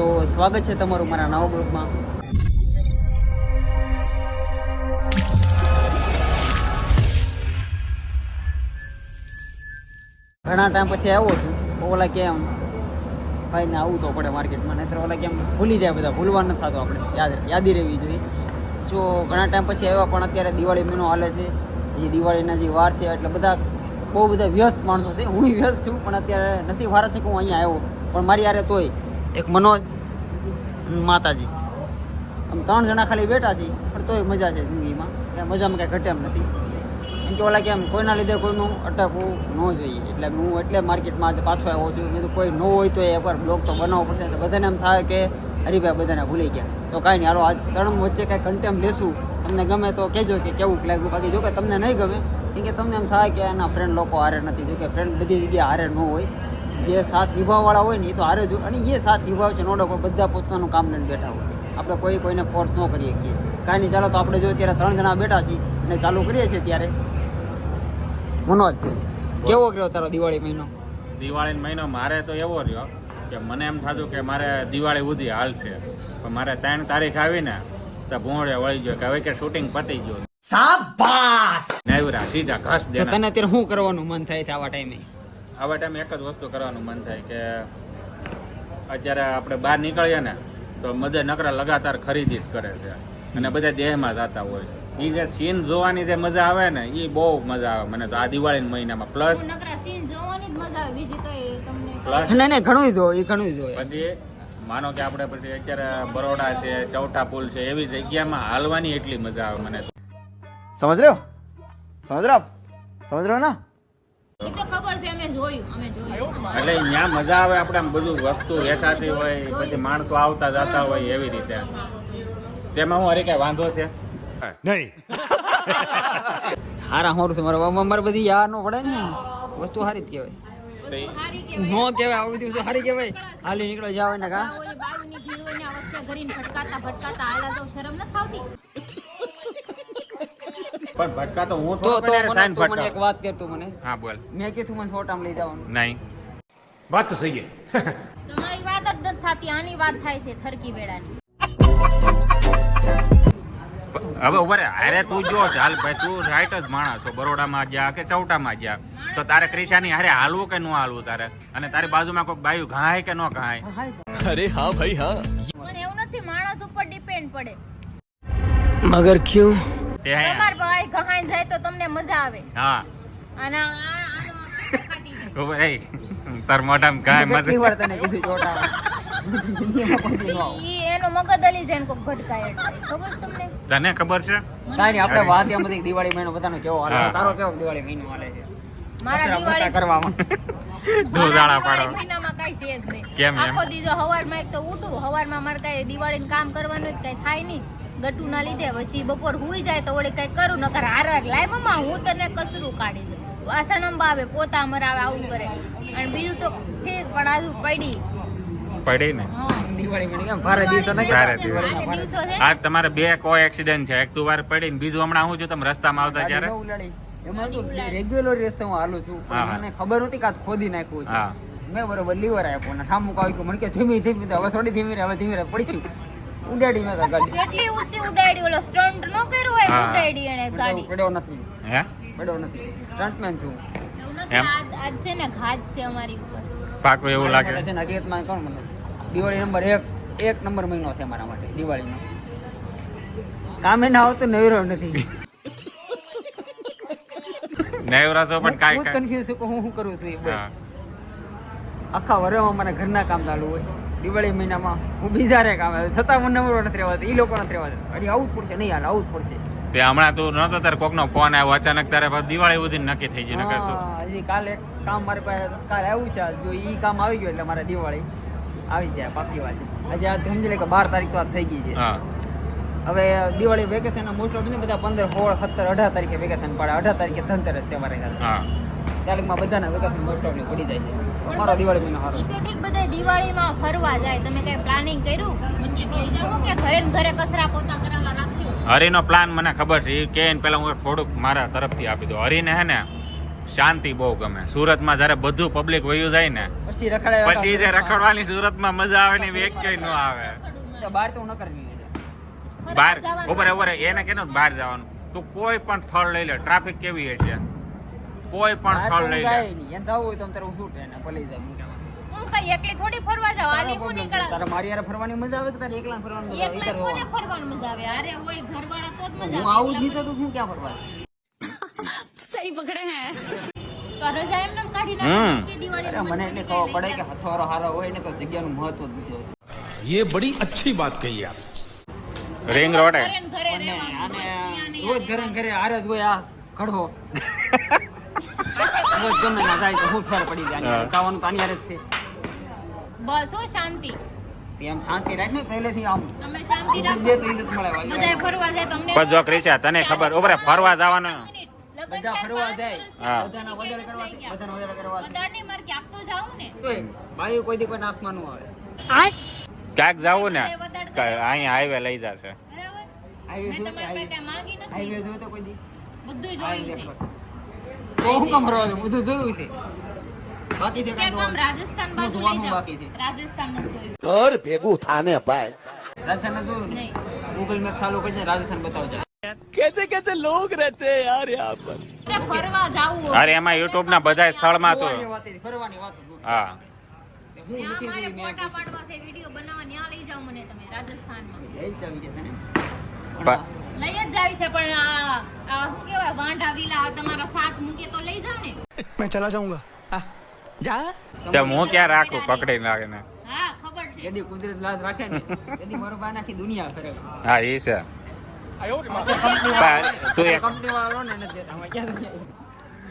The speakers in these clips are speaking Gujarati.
તો સ્વાગત છે તમારું મારા નવા ગ્રુપમાં ઘણા ટાઈમ પછી આવ્યો છું. ઓલા કેમ ભાઈ ને આવવું તો પડે માર્કેટમાં, નહીતર ઓલા કેમ ભૂલી જાય બધા, ભૂલવા નથી થતું આપણે. યાદ, યાદી રહેવી જોઈએ. જો ઘણા ટાઈમ પછી આવ્યા, પણ અત્યારે દિવાળી મહિનો હાલે છે. એ દિવાળીના જે વાર છે, એટલે બધા બહુ બધા વ્યસ્ત માણસો છે. હું વ્યસ્ત છું, પણ અત્યારે નસીબ હારા છે કે હું અહીંયા આવ્યો. પણ મારી યારે તોય એક મનોજ માતાજી. આમ ત્રણ જણા ખાલી બેઠા છીએ, પણ તોય મજા છે જિંદગીમાં. ત્યાં મજામાં કાંઈ ઘટે એમ નથી. એમ કે ઓલા કેમ, કોઈના લીધે કોઈનું અટકવું ન જોઈએ. એટલે હું એટલે માર્કેટમાં પાછો આવ્યો છું. મેં કોઈ ન હોય તો એકવાર બ્લોગ તો બનાવવો પડશે. તો બધાને એમ થાય કે, હરીભાઈ, બધાને ભૂલી ગયા. તો કાંઈ નહીં, હાલો, આજ ત્રણ વચ્ચે કાંઈ કન્ટેમ લેશું. તમને ગમે તો કહેજો કે કેવું લાગ્યું. બાકી જો કે તમને નહીં ગમે, કેમ કે તમને એમ થાય કે એના ફ્રેન્ડ લોકો હારે નથી. જો કે ફ્રેન્ડ બધી જગ્યાએ હારે ન હોય. જે સાથ વિભાવવાળા હોય ને એ તો હારે જ અને એ સાથ વિભાવ છે નોડો પણ બધા પોતાનું કામ લઈને બેઠા હોય. આપણે કોઈ કોઈને ફોર્સ ન કરીએ કે. કાંઈ નહીં ચાલો તો આપણે જો અત્યારે ત્રણ જણા બેઠા છીએ અને ચાલુ કરીએ છીએ ત્યારે. મનોજ કેવો ગયો તારો દિવાળી મહિનો? દિવાળી મહિનો મારે તો એવો રહ્યો કે મને એમ થતું કે મારે દિવાળી સુધી હાલ છે. પણ મારે ત્રણ તારીખ આવીને તો ભોંડે વળી ગયો કે હવે કે શૂટિંગ પતી ગયું. સાબાસ નેવરા સીધા ઘસ દેના. તને અત્યારે શું કરવાનું મન થાય છે આવા ટાઈમે આવા ટાઈમે એક જ વસ્તુ કરવાનું મન થાય કે અત્યારે આપણે બહાર નીકળીએ ને તો મજે નકરા લગાતાર ખરીદી જ કરે છે. અને બધા દેહમાં જતા હોય. એ જે સીન જોવાની જે મજા આવે ને એ બહુ મજા આવે. મને તો આ દિવાળી મહિનામાં. પ્લસ પ્લસ જો એ ઘણું માનો કે આપણે પછી અત્યારે બરોડા છે ચૌટા પુલ છે એવી જગ્યામાં હાલવાની એટલી મજા આવે મને. સમજ રહ્યો? સમજ રહ્યો સમજ રહ્યો ના? એટલે ત્યાં મજા આવે આપણે આમ બધું વસ્તુ વેચાતી હોય પછી માણસો આવતા જતા હોય એવી રીતે. તેમાં હું હરી કઈ વાંધો છે? નહીં. હારા હોરું છે મારા મારે બધી યાર નો પડે ને વસ્તુ સારી જ કહેવાય. નો કહેવાય આવું બધી વસ્તુ સારી કહેવાય. હાલી નીકળો જાવ ને કા. ભટકાતા ભટકાતા હાલા તો શરમ નથી આવતી. પણ ભટકા તો હું તો તો મને તું મને એક વાત કર તું મને. હા બોલ. મેં કીધું મને છોટામ લઈ જવાનું. નહીં. વાત તો સહી હે. તમારી વાત જ નથી થતી આની વાત થાય છે થરકી વેડાની. હવે ઉભરે અરે તું જો ચાલ ભાઈ તું રાઈટ જ માણસ બરોડામાં ગયા કે ચૌટામાં ગયા? તો તારે ક્રિશાની હારે હાલવું કે ન હાલવું તારે? અને તારી બાજુમાં કોઈ બાયું ઘાય કે ન ઘાય? અરે હા ભાઈ હા. પણ એવું નથી માણસ ઉપર ડિપેન્ડ પડે. મગર ક્યું? તે તમાર ભાઈ ગહાઈ જાય તો તમને મજા આવે હા અને આ- આનો આ ફાટી જાય ઊભા રહી તાર કેટલી વાર તને કીધું છોટામાં દુનિયામાં કોઈ દી ન આવું. ઈ એનો મગજ અલી જાય ને કોક ભટકાય ખબર તમને તને ખબર છે કાંઈ આપણે વાત એમ હતી દિવાળી મહિનો બધાનો કેવો હાલે તારો કેવો દિવાળી મહિનો હાલે છે મારા દિવાળી કરવામાં પાડો મહિનામાં કઈ છે જ નહીં. કેમ આખો દીજો હવારમાં એક તો ઉઠું હવારમાં મારે કાંઈ દિવાળીનું કામ કરવાનું જ કઈ થાય નહીં ગટુના લીધે. પછી બપોર હુઈ જાય તો વળી કાંઈ કરું નકર હાર હાર લાય મમ્મા હું તને કસરું કાઢી દઉં. વાસણ અંબાવે પોતા મરાવે આવું કરે. અને બીજું તો ઠીક પણ આજુ પડી. ને? તમારે બે કો એક્સિડન્ટ છે. એક તો વાર પડી ને બીજું હમણાં હું છું તમે રસ્તામાં આવતા ત્યારે? એમાં રેગ્યુલર રસ્તે હું હાલું છું. મને ખબર નહોતી કે ખોદી નાખ્યું છે. મેં બરોબર લીવર આપ્યો ને ઠામુક આવી ગયું. મને કે ધીમી ધીમી હવે થોડી ધીમી હવે ધીમી પડી ગયું ઉડાડી મેં ગાડી. કેટલી ઊંચી ઉડાડી ઓલો સ્ટન્ટ નો કર્યો હોય ઉડાડી એને ગાડી. પડ્યો નથી. હે? પડ્યો નથી. સ્ટન્ટમેન છું. એમ? આજ આજ છે ને ઘાત છે અમારી ઉપર. પાકો એવું લાગે? છે ને હકીકતમાં કોણ મને? દિવાળી નંબર એક એક નંબર મહિનો છે મારા માટે દિવાળીનો. કામે ના આવતું નવરો નથી. નેવરાસો પણ કાઈ હું કન્ફ્યુઝ છું કે હું શું કરું છું આખા વર્ષમાં મને ઘરના કામ ચાલુ હોય. દિવાળી મહિનામાં હું બીજા રે કામ આવે. છતાં મને નંબર નથી રહેવાતો એ લોકો નથી રહેવાતો. હજી આવું જ પડશે નહીં હાલ આવું જ પડશે. તે હમણાં તું નતો તારે કોકનો ફોન આવ્યો અચાનક તારે દિવાળી સુધી નક્કી થઈ ગયું નકર હજી કાલે એક કામ મારી પાસે કાલે આવ્યું છે જો ઈ કામ આવી ગયું એટલે મારે દિવાળી આવી જાય પાકી વાત છે. હજી આ સમજી લે કે બાર તારીખ તો આ થઈ ગઈ છે. હવે દિવાળી વેકેશન મોસ્ટ ઓફ બધા પંદર સોળ સત્તર અઢાર તારીખે વેકેશન પડે. અઢાર તારીખે ધનતેરસ છે. મારે હા. તારીખમાં બધાના વેકેશન મોસ્ટ ઓફલી પડી જાય છે. અમારો દિવાળી મહિનો સારો. ઈ તો ઠીક બધા દિવાળીમાં ફરવા જાય. તમે કઈ પ્લાનિંગ કર્યું? મને કે લઈ જાવ કે ઘરે ઘરે કચરા પોતા કરાવવા રાખશું? હરીનો પ્લાન મને ખબર છે. કે એને પેલા હું થોડુંક મારા તરફથી આપી દઉં. હરીને હે ને શાંતિ બહુ ગમે. સુરતમાં જ્યારે બધું પબ્લિક વયું જાય ને પછી રખડાય પછી જે રખડવાની સુરતમાં મજા આવે ને એક કઈ ન આવે. બહાર તો ન કરવી બહાર ઉપર ઉપર એને કેનો બહાર જવાનું. તું કોઈ પણ સ્થળ લઈ લે ટ્રાફિક કેવી હશે? કોઈ પણ સ્થળ લઈ જાય એમ થવું હોય તો અંતર હું શું ટ્રેન પલઈ જાય ફરવા તારે મારી ફરવાની મજા આવે તારે એકલા ફરવાની હું આવું. જ તો ક્યાં ફરવા? સહી પકડે હે. કે દિવાળી મને એટલે કહો પડે કે હથોરો હારો હોય ને તો જગ્યાનું મહત્વ દીધું ये बड़ी अच्छी बात कही आप रिंग रोड है આ કડવો રોજ ગમે ના જાય તો હું ફેર પડી જાય. ખાવાનું તો આની જ છે. બસ હો શાંતિ. તે એમ શાંતિ રાખ ને પહેલેથી આમ. તમે શાંતિ રાખો. દે તો ઇજ્જત મળે વાલી. બધાય ફરવા જાય તમને પણ જો ક્રિશા તને ખબર ઉપર ફરવા જવાનું. બધા ફરવા જાય બધાના વધારે કરવા બધાના વધારે કરવા વધારે નહીં ક્યાંક તો જાવું ને. બાયું કોઈ દી કોઈ ન આવે. ક્યાંક જવું ને અહીંયા હાઈવે લઈ જશે. હાઈવે મેં હાઈવે તો કોઈ દી? બધું જોયું છે. તો હું કામ બધું જોયું છે. બાકી છે રાજસ્થાન બાજુ લઈ બાકી છે. રાજસ્થાન ઘર ભેગું થાને ભાઈ. રાજસ્થાન તું ગૂગલ મેપ ચાલુ કરીને રાજસ્થાન બતાવજો. કેસે કેસે લોગ રહેતે હૈ યાર યહાં પર. ફરવા જાવું અરે એમાં યુટ્યુબ ના બધા સ્થળમાં તો ફરવાની વાત હા. ફોટા પાડવા છે વિડિયો બનાવવા ન્યા લઈ જાવ મને તમે રાજસ્થાનમાં. લઈ જાવ છે તને. ચલા જાઉંગા. તે હું ક્યાં રાખું પકડી નાખે હા એ છે. એક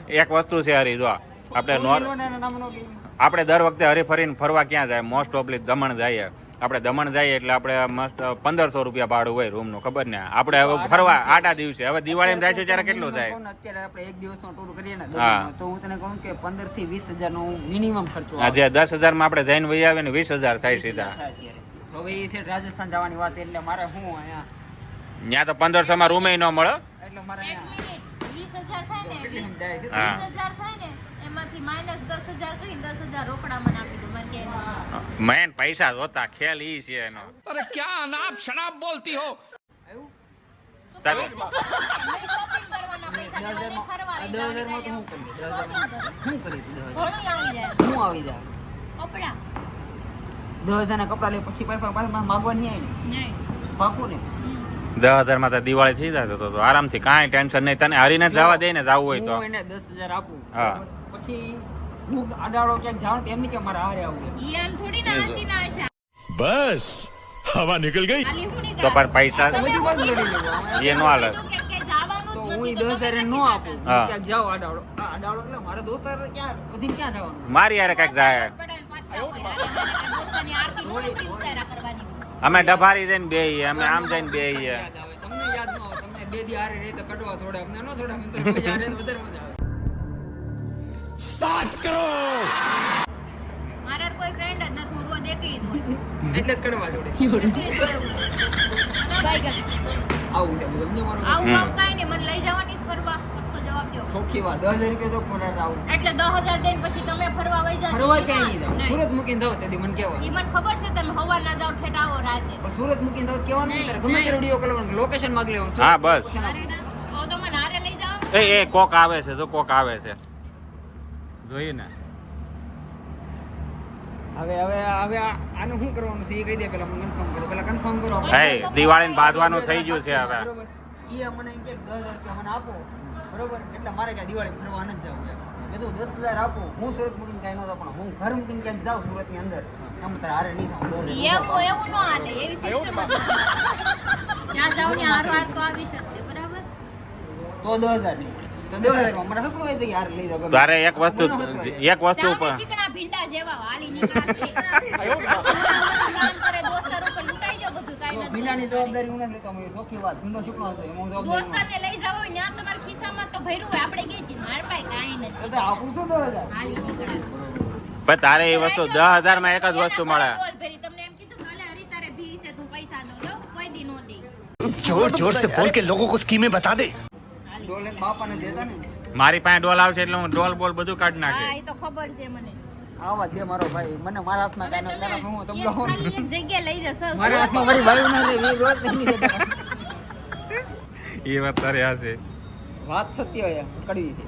એક વસ્તુ છે હરી જો આપણે નોર ને આપણે દર વખતે હરીફરીને ફરવા ક્યાં જાય? મોસ્ટ ઓફલી દમણ જઈએ. આપણે દમણ જઈએ એટલે આપણે મસ્ત પંદરસો રૂપિયા ભાડું હોય રૂમનું ખબર ને? આપણે હવે ફરવા આટા દિવસે. હવે દિવાળીમાં જાય છે ત્યારે કેટલું થાય? અત્યારે આપણે એક દિવસનો ટૂર કરીએ ને હા. તો હું તને કહું કે પંદરથી વીસ હજાર નો મિનિમમ ખર્ચો આજે દસ હજારમાં આપણે જઈને વહી આવે ને વીસ હજાર થાય સીધા. હવે એ છે રાજસ્થાન જવાની વાત એટલે મારે હું અહીંયા ત્યાં તો પંદરસો માં રૂમે ન મળે. એટલે મારે અહીંયા વીસ હજાર થાય ને વીસ હા. હજાર થાય ને એમાંથી માઇનસ દસ હજાર કરીને દસ હજાર મેન પૈસા જોતા ખેલ ઈ છે એનો. અરે ક્યાં અનાપ શનાપ બોલતી હો? તમે શોપિંગમાં તો દિવાળી થઈ જાય તો આરામથી કાંઈ ટેન્શન નહીં. તને હરીને જવા દે ને જવું હોય તો. દસ હજાર આપું. પછી હું અડાડો ક્યાંક જાણ તેમ નહીં કે મારા હારે આવું ઈયાલ થોડી ના આંતી ના આશા બસ હવા નીકળ ગઈ. તો પણ પૈસા બધું બંધ કરી લેવું એ નો તો હું ઈ દસ નો આપું. ક્યાંક જાવ અડાડો. અડાડો એટલે મારા દોસ્તાર ક્યાં બધી ક્યાં જવાનું? મારી યારે ક્યાંક જાય. અમે ડભારી જઈને બેહીએ અમે આમ જઈને બે તમને યાદ ન તમને બે દી હારે રહી તો કડવા થોડા અમને નો થોડા મને તો વધારે મજા સ્ટાર્ટ કરો! તમે ફરવા વઈ જાવ ફરવા ક્યાં સુરત મૂકીને જાવ તેથી મને કહેવા ઈ મને ખબર છે તમે હવા ના જાવ આવો રાતે. સુરત મૂકીને જાવ કહેવાનું લોકેશન માંગ લેવાનું. હા બસ. લઈ જવાનું. કોક આવે છે તો કોક આવે છે. જોઈએ ને. હવે હવે હવે આનું શું કરવાનું છે? એ કહી દે પેલા મને કન્ફર્મ કરો. પેલા કન્ફર્મ કરો. હે દિવાળીને બાંધવાનું થઈ ગયું છે હવે. બરોબર. ઈ મને કે દસ રૂપિયા મને આપો. બરોબર? એટલે મારે ક્યાં દિવાળી ફરવા ન જવું એમ. મેં તો દસ હજાર આપો. હું સુરત મૂકીને કાંઈ નતો પણ હું ઘર મૂકીને ક્યાંક જાઉં સુરતની અંદર એમ તારે હારે નહીં થાવ દસ એવું એવું ન હાલે. એવી સિસ્ટમ ત્યાં જાઓ ત્યાં હારો હાર તો આવી શકते બરાબર? તો દસ હજાર નહીં. તારે એક વસ્તુ એક વસ્તુ તારે એ વસ્તુ 10000 માં એક જ વસ્તુ મળે. જોર જોર સે બોલ કે લોગો કો સ્કીમે બતા દે. ડોલ બાપાને દેતા ને? મારી પાસે ડોલ આવશે એટલે હું ડોલ બોલ બધું કાઢી હા નાખે એ તો ખબર છે મને. આવા દે મારો ભાઈ. મને મારા હાથમાં કાનો કાનો હું તમને હું ખાલી એક જગ્યા લઈ જશો. મારા હાથમાં મારી ભાઈ ના લે એ રોજ નહીં એ વાત તારે આ છે. વાત સત્ય હોય કડવી છે.